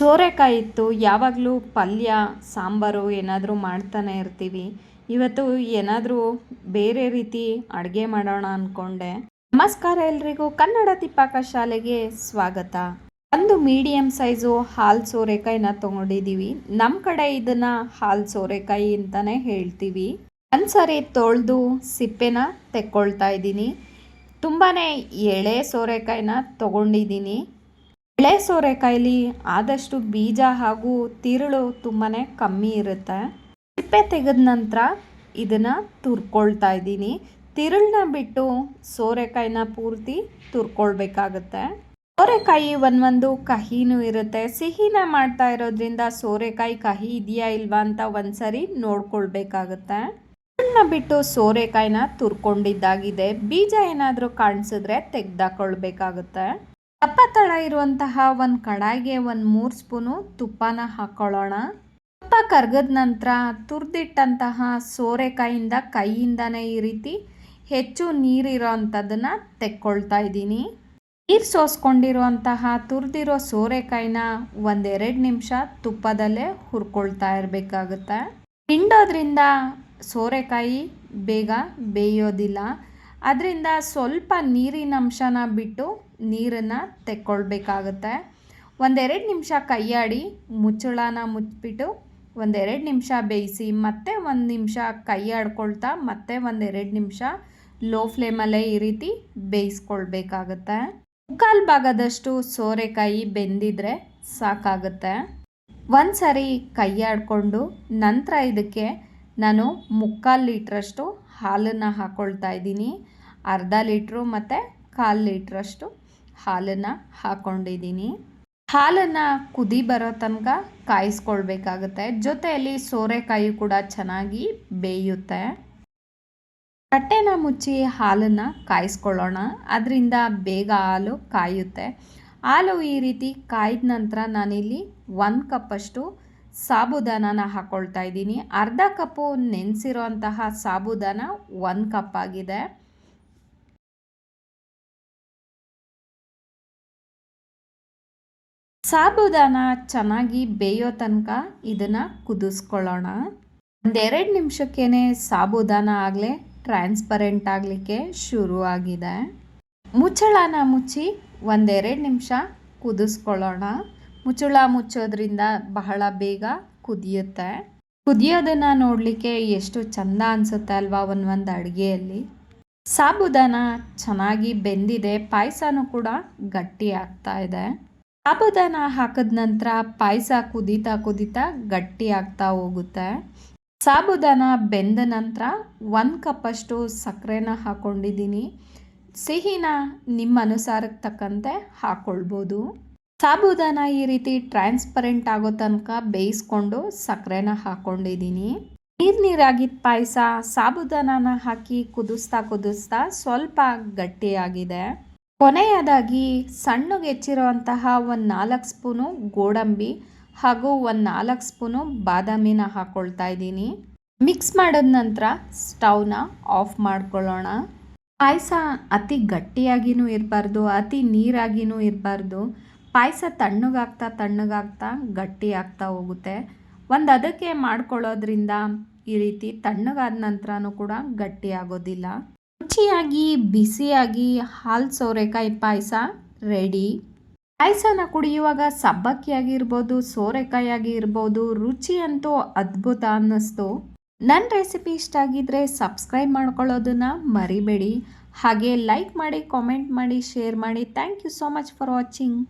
ಸೋರೆಕಾಯಿ ಇತ್ತು. ಯಾವಾಗಲೂ ಪಲ್ಯ, ಸಾಂಬಾರು ಏನಾದರೂ ಮಾಡ್ತಾನೆ ಇರ್ತೀವಿ. ಇವತ್ತು ಏನಾದರೂ ಬೇರೆ ರೀತಿ ಅಡುಗೆ ಮಾಡೋಣ ಅಂದ್ಕೊಂಡೆ ನಮಸ್ಕಾರ ಎಲ್ರಿಗೂ. ಕನ್ನಡ ತಿಪ್ಪಾಕ ಶಾಲೆಗೆ ಸ್ವಾಗತ. ಒಂದು ಮೀಡಿಯಂ ಸೈಜು ಹಾಲು ಸೋರೆಕಾಯಿನ ತೊಗೊಂಡಿದ್ದೀವಿ ನಮ್ಮ ಕಡೆ ಇದನ್ನು ಹಾಲು ಸೋರೆಕಾಯಿ ಅಂತಲೇ ಹೇಳ್ತೀವಿ. ಒಂದ್ಸರಿ ತೊಳೆದು ಸಿಪ್ಪೆನ ತೆಕ್ಕೊಳ್ತಾ ಇದ್ದೀನಿ. ತುಂಬಾ ಎಳೆ ಸೋರೆಕಾಯಿನ ತೊಗೊಂಡಿದ್ದೀನಿ ಎಳೆ ಸೋರೆಕಾಯಲ್ಲಿ ಆದಷ್ಟು ಬೀಜ ಹಾಗೂ ತಿರುಳು ತುಂಬಾ ಕಮ್ಮಿ ಇರುತ್ತೆ. ಸಿಪ್ಪೆ ತೆಗೆದ ನಂತರ ಇದನ್ನು ತುರ್ಕೊಳ್ತಾ ಇದ್ದೀನಿ. ತಿರುಳನ್ನ ಬಿಟ್ಟು ಸೋರೆಕಾಯಿನ ಪೂರ್ತಿ ತುರ್ಕೊಳ್ಬೇಕಾಗತ್ತೆ. ಸೋರೆಕಾಯಿ ಒಂದೊಂದು ಕಹಿನೂ ಇರುತ್ತೆ. ಸಿಹಿನ ಮಾಡ್ತಾ ಇರೋದ್ರಿಂದ ಸೋರೆಕಾಯಿ ಕಹಿ ಇದೆಯಾ ಇಲ್ವಾ ಅಂತ ಒಂದ್ಸರಿ ನೋಡ್ಕೊಳ್ಬೇಕಾಗತ್ತೆ. ತಿರುಳನ್ನ ಬಿಟ್ಟು ಸೋರೆಕಾಯಿನ ತುರ್ಕೊಂಡಿದ್ದಾಗಿದೆ. ಬೀಜ ಏನಾದರೂ ಕಾಣಿಸಿದ್ರೆ ತೆಗ್ದಾಕೊಳ್ಬೇಕಾಗುತ್ತೆ. ದಪ್ಪ ತಳ ಇರುವಂತಹ ಒಂದು ಕಡಾಯಿಗೆ ಒಂದು ಮೂರು ಸ್ಪೂನು ತುಪ್ಪನ ಹಾಕ್ಕೊಳ್ಳೋಣ ತುಪ್ಪ ಕರ್ಗದ ನಂತರ ತುರಿದಿಟ್ಟಂತಹ ಸೋರೆಕಾಯಿಂದ ಕೈಯಿಂದನೇ ಈ ರೀತಿ ಹೆಚ್ಚು ನೀರಿರೋ ಅಂಥದ್ದನ್ನು ತೆಕ್ಕೊಳ್ತಾ ಇದ್ದೀನಿ. ನೀರು ಸೋಸ್ಕೊಂಡಿರುವಂತಹ ತುರಿದಿರೋ ಸೋರೆಕಾಯಿನ ಒಂದೆರಡು ನಿಮಿಷ ತುಪ್ಪದಲ್ಲೇ ಹುರ್ಕೊಳ್ತಾ ಇರಬೇಕಾಗುತ್ತೆ. ಹಿಂಡೋದ್ರಿಂದ ಸೋರೆಕಾಯಿ ಬೇಗ ಬೇಯೋದಿಲ್ಲ. ಅದರಿಂದ ಸ್ವಲ್ಪ ನೀರಿನ ಅಂಶನ ಬಿಟ್ಟು ನೀರನ್ನು ತೆಕ್ಕೊಳ್ಬೇಕಾಗುತ್ತೆ. ಒಂದೆರಡು ನಿಮಿಷ ಕೈಯಾಡಿ ಮುಚ್ಚಳನ ಮುಚ್ಚಿಬಿಟ್ಟು ಒಂದೆರಡು ನಿಮಿಷ ಬೇಯಿಸಿ ಮತ್ತೆ ಒಂದು ನಿಮಿಷ ಕೈ ಆಡ್ಕೊಳ್ತಾ ಮತ್ತೆ ಒಂದೆರಡು ನಿಮಿಷ ಲೋ ಫ್ಲೇಮಲ್ಲೇ ಈ ರೀತಿ ಬೇಯಿಸ್ಕೊಳ್ಬೇಕಾಗತ್ತೆ. ಮುಕ್ಕಾಲು ಭಾಗದಷ್ಟು ಸೋರೆಕಾಯಿ ಬೆಂದಿದ್ರೆ ಸಾಕಾಗುತ್ತೆ. ಒಂದು ಸರಿ ಕೈ ಆಡಿಕೊಂಡು ನಂತರ ಇದಕ್ಕೆ ನಾನು ಮುಕ್ಕಾಲು ಲೀಟ್ರಷ್ಟು ಹಾಲನ್ನು ಹಾಕ್ಕೊಳ್ತಾ ಇದ್ದೀನಿ. ಅರ್ಧ ಲೀಟ್ರು ಮತ್ತು ಕಾಲು ಲೀಟ್ರಷ್ಟು ಹಾಲನ್ನು ಹಾಕ್ಕೊಂಡಿದ್ದೀನಿ ಹಾಲನ್ನು ಕುದಿ ಬರೋ ತನಕ ಕಾಯಿಸ್ಕೊಳ್ಬೇಕಾಗುತ್ತೆ. ಜೊತೆಯಲ್ಲಿ ಸೋರೆಕಾಯಿ ಕೂಡ ಚೆನ್ನಾಗಿ ಬೇಯುತ್ತೆ. ತಟ್ಟೆನ ಮುಚ್ಚಿ ಹಾಲನ್ನು ಕಾಯಿಸ್ಕೊಳ್ಳೋಣ. ಅದರಿಂದ ಬೇಗ ಹಾಲು ಕಾಯುತ್ತೆ. ಹಾಲು ಈ ರೀತಿ ಕಾಯ್ದ ನಂತರ ನಾನಿಲ್ಲಿ ಒಂದು ಕಪ್ಪಷ್ಟು ಸಾಬುದಾನನ ಹಾಕ್ಕೊಳ್ತಾ ಇದ್ದೀನಿ. ಅರ್ಧ ಕಪ್ಪು ನೆನೆಸಿರೋಂತಹ ಸಾಬುದಾನ ಒಂದು ಕಪ್ ಆಗಿದೆ. ಸಾಬುದಾನ ಚೆನ್ನಾಗಿ ಬೇಯೋ ತನಕ ಇದನ್ನು ಕುದಿಸ್ಕೊಳ್ಳೋಣ. ಒಂದೆರಡು ನಿಮಿಷಕ್ಕೇ ಸಾಬುದಾನ ಆಗಲೇ ಟ್ರಾನ್ಸ್ಪರೆಂಟ್ ಆಗಲಿಕ್ಕೆ ಶುರು ಆಗಿದೆ. ಮುಚ್ಚಳನ ಮುಚ್ಚಿ ಒಂದೆರಡು ನಿಮಿಷ ಕುದಿಸ್ಕೊಳ್ಳೋಣ. ಮುಚ್ಚಳ ಮುಚ್ಚೋದ್ರಿಂದ ಬಹಳ ಬೇಗ ಕುದಿಯುತ್ತೆ. ಕುದಿಯೋದನ್ನು ನೋಡಲಿಕ್ಕೆ ಎಷ್ಟು ಚಂದ ಅನಿಸುತ್ತೆ ಅಲ್ವಾ ಒಂದೊಂದು ಅಡುಗೆಯಲ್ಲಿ. ಸಾಬುದಾನ ಚೆನ್ನಾಗಿ ಬೆಂದಿದೆ, ಪಾಯಸನೂ ಕೂಡ ಗಟ್ಟಿ ಆಗ್ತಾ ಇದೆ. ಸಾಬುದಾನ ಹಾಕಿದ ನಂತರ ಪಾಯಸ ಕುದೀತಾ ಕುದೀತಾ ಗಟ್ಟಿ ಆಗ್ತಾ ಹೋಗುತ್ತೆ. ಸಾಬುದಾನ ಬೆಂದ ನಂತರ ಒಂದು ಕಪ್ಪಷ್ಟು ಸಕ್ಕರೆನ ಹಾಕ್ಕೊಂಡಿದ್ದೀನಿ ಸಿಹಿನ ನಿಮ್ಮ ಅನುಸಾರಕ್ಕೆ ತಕ್ಕಂತೆ ಹಾಕ್ಕೊಳ್ಬೋದು ಸಾಬುದಾನ ಈ ರೀತಿ ಟ್ರಾನ್ಸ್ಪರೆಂಟ್ ಆಗೋ ತನಕ ಬೇಯಿಸ್ಕೊಂಡು ಸಕ್ಕರೆನ ಹಾಕ್ಕೊಂಡಿದ್ದೀನಿ ನೀರು ನೀರಾಗಿದ್ದ ಪಾಯಸ, ಸಾಬುದಾನನ ಹಾಕಿ ಕುದಿಸ್ತಾ ಕುದಿಸ್ತಾ ಸ್ವಲ್ಪ ಗಟ್ಟಿಯಾಗಿದೆ. ಕೊನೆಯದಾಗಿ ಸಣ್ಣಗೆ ಹೆಚ್ಚಿರುವಂತಹ ಒಂದು ನಾಲ್ಕು ಸ್ಪೂನು ಗೋಡಂಬಿ ಹಾಗೂ ಒಂದು ನಾಲ್ಕು ಸ್ಪೂನು ಬಾದಾಮಿನ ಹಾಕ್ಕೊಳ್ತಾ ಇದ್ದೀನಿ. ಮಿಕ್ಸ್ ಮಾಡಿದ ನಂತರ ಸ್ಟವ್ನ ಆಫ್ ಮಾಡ್ಕೊಳ್ಳೋಣ. ಪಾಯಸ ಅತಿ ಗಟ್ಟಿಯಾಗಿನೂ ಇರಬಾರ್ದು, ಅತಿ ನೀರಾಗಿನೂ ಇರಬಾರ್ದು. ಪಾಯಸ ತಣ್ಣಗಾಗ್ತಾ ತಣ್ಣಗಾಗ್ತಾ ಗಟ್ಟಿ ಆಗ್ತಾ ಹೋಗುತ್ತೆ. ಒಂದು ಅದಕ್ಕೆ ಮಾಡ್ಕೊಳ್ಳೋದ್ರಿಂದ ಈ ರೀತಿ ತಣ್ಣಗಾದ ನಂತರನೂ ಕೂಡ ಗಟ್ಟಿ ಆಗೋದಿಲ್ಲ. ರುಚಿಯಾಗಿ, ಬಿಸಿಯಾಗಿ ಹಾಲು ಸೋರೆಕಾಯಿ ಪಾಯಸ ರೆಡಿ. ಪಾಯಸನ ಕುಡಿಯುವಾಗ ಸಬ್ಬಕ್ಕಿ ಆಗಿರ್ಬೋದು ಸೋರೆಕಾಯಿ ಆಗಿರ್ಬೋದು ರುಚಿ ಅಂತೂ ಅದ್ಭುತ ಅನ್ನಿಸ್ತು. ನನ್ನ ರೆಸಿಪಿ ಇಷ್ಟ ಆಗಿದ್ರೆ ಸಬ್ಸ್ಕ್ರೈಬ್ ಮಾಡ್ಕೊಳ್ಳೋದನ್ನ ಮರಿಬೇಡಿ. ಹಾಗೆ ಲೈಕ್ ಮಾಡಿ, ಕಾಮೆಂಟ್ ಮಾಡಿ, ಶೇರ್ ಮಾಡಿ. Thank you so much for watching.